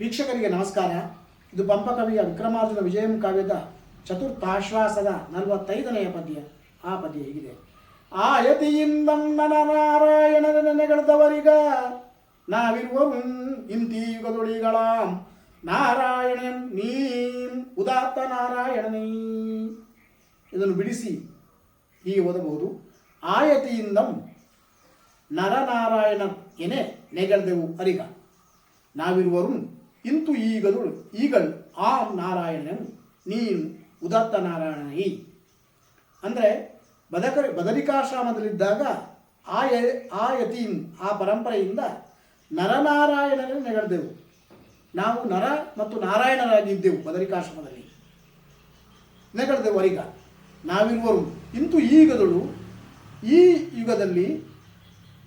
ವೀಕ್ಷಕರಿಗೆ ನಮಸ್ಕಾರ. ಇದು ಪಂಪ ಕವಿಯ ವಿಕ್ರಮಾರ್ಜುನ ವಿಜಯಂ ಕಾವ್ಯದ ಚತುರ್ಥಾಶ್ವಾಸದ ನಲವತ್ತೈದನೆಯ ಪದ್ಯ. ಆ ಪದ್ಯ ಹೀಗಿದೆ. ಆಯತಿಯಿಂದಂ ನನ ನಾರಾಯಣನ ನೆನೆಗಳೆದವರಿಗ ನಾವಿರುವರು ಇಂತಿ ನಾರಾಯಣಂ ನೀಂ, ಉದಾತ್ತ ನಾರಾಯಣನೀ. ಇದನ್ನು ಬಿಡಿಸಿ ಹೀಗೆ ಓದಬಹುದು. ಆಯತಿಯಿಂದಂ ನರನಾರಾಯಣ ಎನೆ ನೆಗಳ್ದೆವು ಅರಿಗ. ನಾವಿರುವರು ಇಂತು ಈಗಲು ಈಗಲು ಆ ನಾರಾಯಣನು ನೀನು ಉದಾತ್ತ ನಾರಾಯಣನಿ. ಅಂದರೆ ಬದಕ ಬದರಿಕಾಶ್ರಮದಲ್ಲಿದ್ದಾಗ ಆ ಯ ಆ ಆ ಪರಂಪರೆಯಿಂದ ನರನಾರಾಯಣನೇ ನೆಗಳ್ದೆವು. ನಾವು ನರ ಮತ್ತು ನಾರಾಯಣರಾಗಿದ್ದೆವು ಬದರಿಕಾಶ್ರಮದಲ್ಲಿ ನೆಗಳ್ದೆವು ಈಗ ನಾವಿರುವರು ಇಂತು ಈಗದಳು ಈ ಯುಗದಲ್ಲಿ,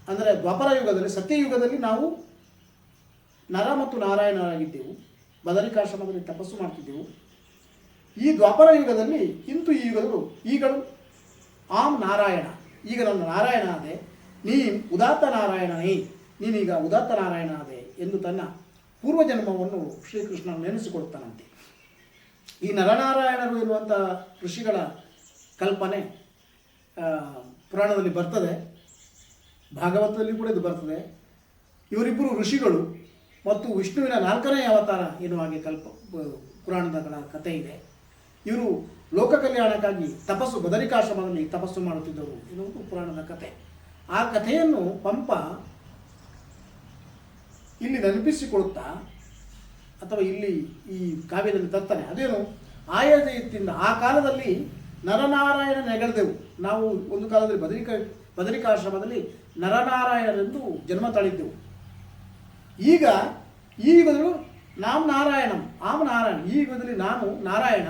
ಅಂದರೆ ದ್ವಾಪರ ಯುಗದಲ್ಲಿ, ಸತ್ಯಯುಗದಲ್ಲಿ ನಾವು ನರ ಮತ್ತು ನಾರಾಯಣರಾಗಿದ್ದೆವು. ಬದರಿಕಾಶ್ರಮದಲ್ಲಿ ತಪಸ್ಸು ಮಾಡ್ತಿದ್ದೆವು. ಈ ದ್ವಾಪರ ಯುಗದಲ್ಲಿ ಇಂತು ಈ ಯುಗಗಳು ಈಗಲು ಆಮ್ ನಾರಾಯಣ. ಈಗ ನನ್ನ ನಾರಾಯಣ ಆದೆ. ನೀ ಉದಾತ್ತ ನಾರಾಯಣನೇ ನೀನೀಗ ಉದಾತ್ತ ನಾರಾಯಣ ಆದೆ ಎಂದು ತನ್ನ ಪೂರ್ವಜನ್ಮವನ್ನು ಶ್ರೀಕೃಷ್ಣ ನೆನೆಸಿಕೊಡ್ತಾನಂತೆ ಈ ನರನಾರಾಯಣರು ಎನ್ನುವಂಥ ಋಷಿಗಳ ಕಲ್ಪನೆ ಪುರಾಣದಲ್ಲಿ ಬರ್ತದೆ. ಭಾಗವತದಲ್ಲಿ ಕೂಡ ಇದು ಬರ್ತದೆ. ಇವರಿಬ್ಬರು ಋಷಿಗಳು ಮತ್ತು ವಿಷ್ಣುವಿನ ನಾಲ್ಕನೇ ಅವತಾರ ಎನ್ನುವ ಹಾಗೆ ಕಲ್ಪ ಪುರಾಣದ ಕಥೆ ಇದೆ. ಇವರು ಲೋಕ ಕಲ್ಯಾಣಕ್ಕಾಗಿ ತಪಸ್ಸು, ಬದರಿಕಾಶ್ರಮದಲ್ಲಿ ತಪಸ್ಸು ಮಾಡುತ್ತಿದ್ದರು ಎನ್ನುವುದು ಪುರಾಣದ ಕಥೆ. ಆ ಕಥೆಯನ್ನು ಪಂಪ ಇಲ್ಲಿ ನೆನಪಿಸಿಕೊಳ್ಳುತ್ತಾ ಅಥವಾ ಇಲ್ಲಿ ಈ ಕಾವ್ಯದಲ್ಲಿ ತರ್ತಾನೆ, ಅದೇನು? ಆಯದಿಂದ ಆ ಕಾಲದಲ್ಲಿ ನರನಾರಾಯಣ ನೆಗಳೆದೆವು ನಾವು ಒಂದು ಕಾಲದಲ್ಲಿ ಬದರಿಕ, ಬದರಿಕಾಶ್ರಮದಲ್ಲಿ ನರನಾರಾಯಣರೆಂದು ಜನ್ಮ ತಾಳಿದ್ದೆವು. ಈಗ, ಈ ಬದಲು ನಾವು ನಾರಾಯಣಂ, ಆಮ ನಾರಾಯಣ, ಈ ಯುಗದಲ್ಲಿ ನಾನು ನಾರಾಯಣ,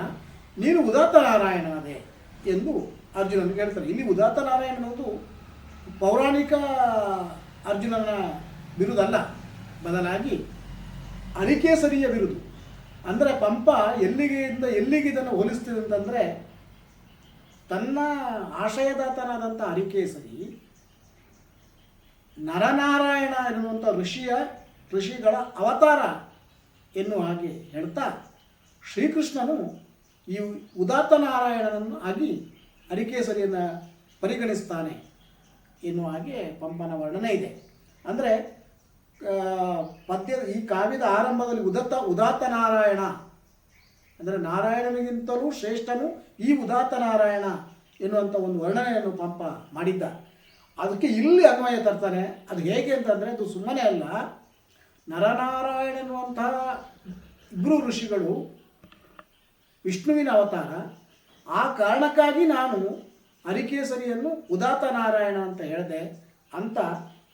ನೀನು ಉದಾತ್ತ ನಾರಾಯಣನೇ ಎಂದು ಅರ್ಜುನನಿಗೆ ಹೇಳ್ತಾರೆ ಇಲ್ಲಿ ಉದಾತ್ತ ನಾರಾಯಣ ಅನ್ನೋದು ಪೌರಾಣಿಕ ಅರ್ಜುನನ ಬಿರುದಲ್ಲ. ಬದಲಾಗಿ ಅರಿಕೇಸರಿಯ ಬಿರುದು. ಅಂದರೆ ಪಂಪ ಎಲ್ಲಿಗೆಯಿಂದ ಎಲ್ಲಿಗೆ ಇದನ್ನು ಹೋಲಿಸ್ತಿದೆ ಅಂತಂದರೆ, ತನ್ನ ಆಶಯದಾತನಾದಂಥ ಅರಿಕೇಸರಿ ನರನಾರಾಯಣ ಎನ್ನುವಂಥ ಋಷಿಯ ಋಷಿಗಳ ಅವತಾರ ಎನ್ನುವ ಹಾಗೆ ಹೇಳ್ತಾ ಶ್ರೀಕೃಷ್ಣನು ಈ ಉದಾತ್ತ ನಾರಾಯಣನನ್ನು ಆಗಿ ಅರಿಕೇಸರಿಯನ್ನು ಪರಿಗಣಿಸ್ತಾನೆ ಎನ್ನುವ ಹಾಗೆ ಪಂಪನ ವರ್ಣನೆ ಇದೆ. ಅಂದರೆ ಪದ್ಯದ ಈ ಕಾವ್ಯದ ಆರಂಭದಲ್ಲಿ ಉದತ್ತ ಉದಾತ್ತ ನಾರಾಯಣ ಅಂದರೆ ನಾರಾಯಣನಿಗಿಂತಲೂ ಶ್ರೇಷ್ಠನು ಈ ಉದಾತ್ತ ನಾರಾಯಣ ಎನ್ನುವಂಥ ಒಂದು ವರ್ಣನೆಯನ್ನು ಪಂಪ ಮಾಡಿದ್ದ ಅದಕ್ಕೆ ಇಲ್ಲಿ ಅನ್ವಯ ತರ್ತಾನೆ. ಅದು ಹೇಗೆ ಅಂತಂದರೆ, ಅದು ಸುಮ್ಮನೆ ಅಲ್ಲ. ನರನಾರಾಯಣ ಎನ್ನುವಂತಹ ಇಬ್ಬರು ಋಷಿಗಳು ವಿಷ್ಣುವಿನ ಅವತಾರ. ಆ ಕಾರಣಕ್ಕಾಗಿ ನಾನು ಅರಿಕೇಸರಿಯನ್ನು ಉದಾತ ನಾರಾಯಣ ಅಂತ ಹೇಳಿದೆ ಅಂತ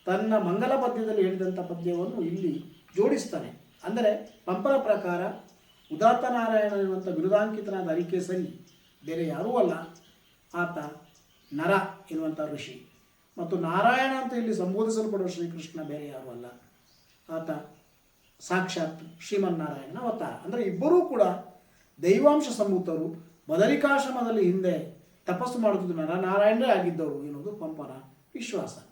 ತನ್ನ ಮಂಗಲ ಪದ್ಯದಲ್ಲಿ ಹೇಳಿದಂಥ ಪದ್ಯವನ್ನು ಇಲ್ಲಿ ಜೋಡಿಸ್ತಾನೆ. ಅಂದರೆ ಪಂಪನ ಪ್ರಕಾರ ಉದಾತ ನಾರಾಯಣ ಎನ್ನುವಂಥ ಬಿರುದಾಂಕಿತನಾದ ಅರಿಕೇಸರಿ ಬೇರೆ ಯಾರೂ ಅಲ್ಲ. ಆತ ನರ ಎನ್ನುವಂಥ ಋಷಿ. ಮತ್ತು ನಾರಾಯಣ ಅಂತ ಇಲ್ಲಿ ಸಂಬೋಧಿಸಲ್ಪಡುವ ಶ್ರೀಕೃಷ್ಣ ಬೇರೆ ಯಾರೂ ಅಲ್ಲ. ಆತ ಸಾಕ್ಷಾತ್ ಶ್ರೀಮನ್ನಾರಾಯಣನ ಅವತಾರ. ಅಂದರೆ ಇಬ್ಬರೂ ಕೂಡ ದೈವಾಂಶ ಸಂಭೂತರು ಬದರಿಕಾಶ್ರಮದಲ್ಲಿ ಹಿಂದೆ ತಪಸ್ಸು ಮಾಡುತ್ತಿದ್ದ ನರನಾರಾಯಣರೇ ಆಗಿದ್ದವರು ಎನ್ನುವುದು ಪಂಪನ ವಿಶ್ವಾಸ.